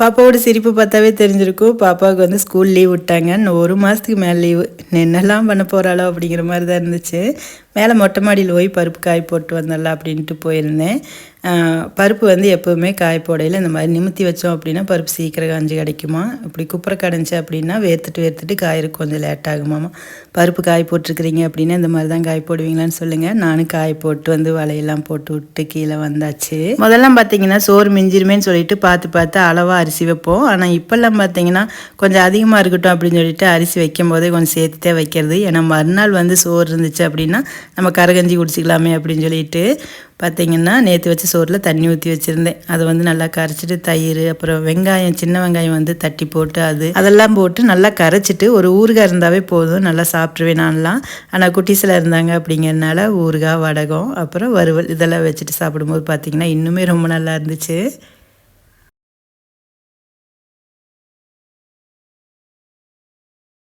பாப்பாவோட சிரிப்பு பார்த்தாவே தெரிஞ்சிருக்கும். பாப்பாவுக்கு வந்து ஸ்கூல் லீவ் விட்டாங்க. இன்னும் ஒரு மாதத்துக்கு மேலே லீவு என்னெல்லாம் பண்ண போகிறாளோ அப்படிங்கிற மாதிரி தான் இருந்துச்சு. மேலே மொட்டை மாடியில் போய் பருப்பு காய் போட்டு வந்துடலாம் அப்படின்ட்டு போயிருந்தேன். பருப்பு வந்து எப்போவுமே காய் போடையில் இந்த மாதிரி நிமித்தி வச்சோம் அப்படின்னா பருப்பு சீக்கிரம் காஞ்சி கிடைக்குமா? இப்படி குப்புற கடைஞ்சி அப்படின்னா வேர்த்துட்டு வேர்த்துட்டு காயிருக்கு கொஞ்சம் லேட் ஆகுமாமா பருப்பு காய் போட்டிருக்கிறீங்க அப்படின்னா இந்த மாதிரி தான் காய் போடுவீங்களான்னு சொல்லுங்கள் நானும் காய் போட்டு வந்து வலையெல்லாம் போட்டு விட்டு கீழே வந்தாச்சு. முதல்லாம் பார்த்தீங்கன்னா சோறு மிஞ்சிருமேன்னு சொல்லிட்டு பார்த்து பார்த்து அளவாக அரிசி வைப்போம். ஆனால் இப்போல்லாம் பார்த்தீங்கன்னா கொஞ்சம் அதிகமாக இருக்கட்டும் அப்படின்னு சொல்லிட்டு அரிசி வைக்கும் போதே கொஞ்சம் சேர்த்துட்டே வைக்கிறது. ஏன்னா மறுநாள் வந்து சோறு இருந்துச்சு அப்படின்னா நம்ம கரகஞ்சி குடிச்சிக்கலாமே அப்படின்னு சொல்லிட்டு பார்த்தீங்கன்னா நேற்று வச்ச சோறில் தண்ணி ஊற்றி வச்சுருந்தேன். அதை வந்து நல்லா கரைச்சிட்டு தயிர் அப்புறம் வெங்காயம் சின்ன வெங்காயம் வந்து தட்டி போட்டு அது அதெல்லாம் போட்டு நல்லா கரைச்சிட்டு ஒரு ஊறுகாய் இருந்தாவே போதும். நல்லா சாப்பிட்ருவேன் நான்லாம். ஆனால் குட்டீஸில் இருந்தாங்க அப்படிங்கிறதுனால ஊறுகாய் வடகம் அப்புறம் வறுவல் இதெல்லாம் வச்சுட்டு சாப்பிடும்போது பார்த்திங்கன்னா இன்னுமே ரொம்ப நல்லா இருந்துச்சு.